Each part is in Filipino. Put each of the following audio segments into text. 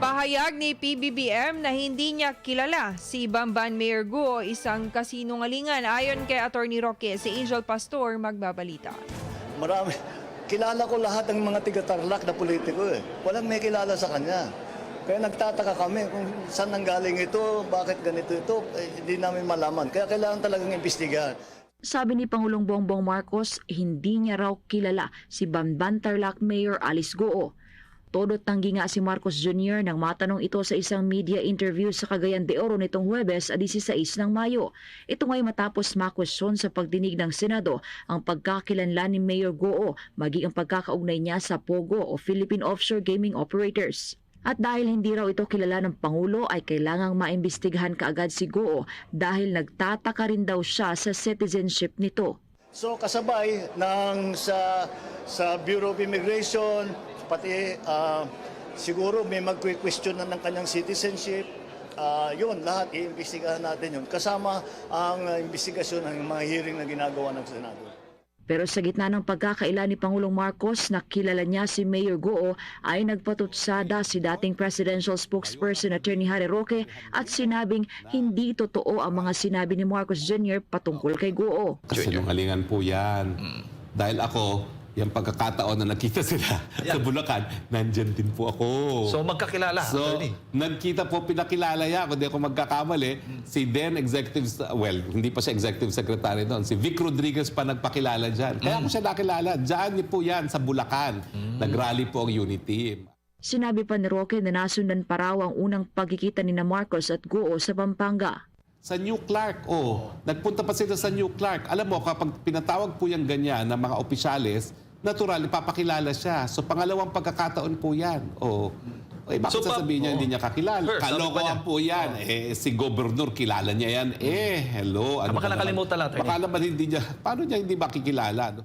Pahayag ni PBBM na hindi niya kilala si Bamban Mayor Guo, isang kasinungalingan. Ayon kay Attorney Roque, si Angel Pastor magbabalita. Marami. Kilala ko lahat ng mga tiga-tarlac na politiko eh. Walang may kilala sa kanya. Kaya nagtataka kami kung saan nanggaling ito, bakit ganito ito, eh, hindi namin malaman. Kaya kailangan talagang imbestigahan. Sabi ni Pangulong Bongbong Marcos, hindi niya raw kilala si Bamban Tarlac Mayor Alice Goo. Todo tanggi nga si Marcos Jr. nang matanong ito sa isang media interview sa Cagayan de Oro nitong Huwebes 16 ng Mayo. Ito nga'y matapos makwestiyon sa pagdinig ng Senado ang pagkakilanlan ni Mayor Goo maging ang pagkakaugnay niya sa POGO o Philippine Offshore Gaming Operators. At dahil hindi raw ito kilala ng Pangulo ay kailangang maimbestigahan kaagad si Goo dahil nagtataka rin daw siya sa citizenship nito. So kasabay ng sa sa Bureau of Immigration, pati ah, siguro may magque-question na ng kanyang citizenship. Ah, yun, lahat iimbestigahan natin yun. Kasama ang ah, investigasyon ng mga hearing na ginagawa ng Senado. Pero sa gitna ng pagkakaila ni Pangulong Marcos na kilala niya si Mayor Goo ay nagpatutsada si dating presidential spokesperson Attorney Harry Roque at sinabing hindi totoo ang mga sinabi ni Marcos Jr. patungkol kay Goo. Kasinungalingan po yan. Dahil ako, yung pagkakataon na nakita sila sa Bulacan, nandyan din po ako. So magkakilala, So, attorney. nagkita po, pinakilala niya, kung di ako magkakamali, si then executive, well, hindi pa siya executive secretary doon, si Vic Rodriguez pa nagpakilala dyan. Kaya ako siya nakilala. Dyan po yan, sa Bulacan. Nagrally po ang unity. Sinabi pa ni Roque na nasundan pa raw ang unang pagkikita ni na Marcos at Goo sa Pampanga. Sa New Clark, oh. Nagpunta pa sila sa New Clark. Alam mo, kapag pinatawag po yung ganyan ng mga opisyales, natural, ipapakilala siya. So, pangalawang pagkakataon po yan. Oh. Eh, bakit So, pa- sasabihin niya oh. hindi niya kakilala? Sir, sabi pa Kalokohan niya. po yan. Eh, si Gobernur, kilala niya yan. Eh, hello. Ah, baka nakalimutan lang, attorney. Baka naman hindi niya, paano niya hindi makikilala? No?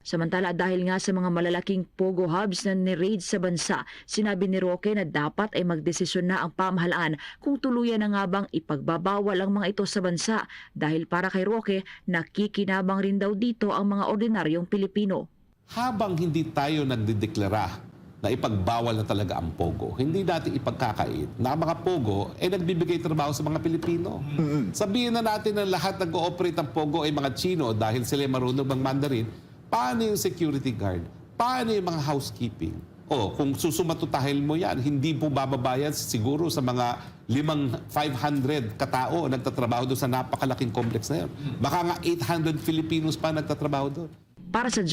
Samantala dahil nga sa mga malalaking pogo hubs na ni-raid sa bansa, sinabi ni Roque na dapat ay magdesisyon na ang pamahalaan kung tuluyan na nga bang ipagbabawal ang mga ito sa bansa dahil para kay Roque, nakikinabang rin daw dito ang mga ordinaryong Pilipino. Habang hindi tayo nagdideklara na ipagbawal na talaga ang Pogo, hindi natin ipagkakait na ang mga Pogo ay nagbibigay trabaho sa mga Pilipino. Sabihin na natin na lahat nag-ooperate ng Pogo ay mga Chino dahil sila ay marunong ng Mandarin, paano yung security guard? Paano yung mga housekeeping? O, kung susumatutahil mo yan, hindi po bababayad siguro sa mga limang 500 katao nagtatrabaho doon sa napakalaking complex na yun. Baka nga 800 Filipinos pa nagtatrabaho doon. Para sa